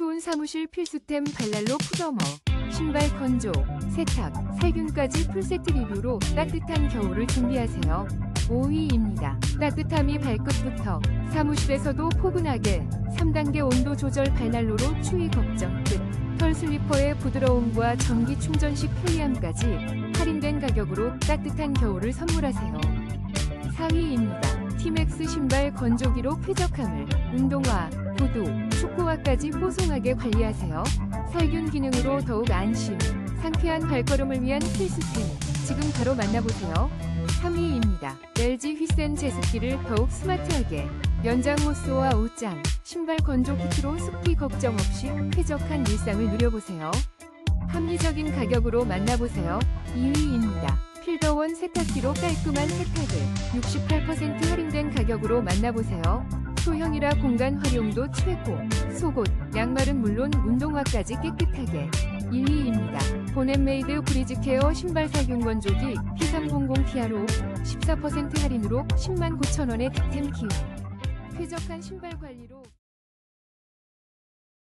추운 사무실 필수템 발랄로 푸더머, 신발 건조, 세탁, 살균까지 풀세트 리뷰로 따뜻한 겨울을 준비하세요. 5위입니다. 따뜻함이 발끝부터 사무실에서도 포근하게 3단계 온도 조절 발난로로 추위 걱정 끝. 털 슬리퍼의 부드러움과 전기 충전식 편리함까지 할인된 가격으로 따뜻한 겨울을 선물하세요. 4위입니다. 티맥스 신발 건조기로 쾌적함을 운동화, 구두, 축구화까지 뽀송하게 관리하세요. 살균 기능으로 더욱 안심, 상쾌한 발걸음을 위한 필수템. 지금 바로 만나보세요. 3위입니다. LG 휘센 제습기를 더욱 스마트하게 연장 호스와 옷장, 신발 건조 키트로 습기 걱정 없이 쾌적한 일상을 누려보세요. 합리적인 가격으로 만나보세요. 2위입니다. 필더원 세탁기로 깔끔한 세탁을 68% 할인된 가격으로 만나보세요. 소형이라 공간 활용도 최고. 속옷, 양말은 물론 운동화까지 깨끗하게. 1위입니다. 보넷메이드 브리즈케어 신발 살균 건조기 P300 피아로 14% 할인으로 10만 9천 원의 득템 기회. 쾌적한 신발 관리로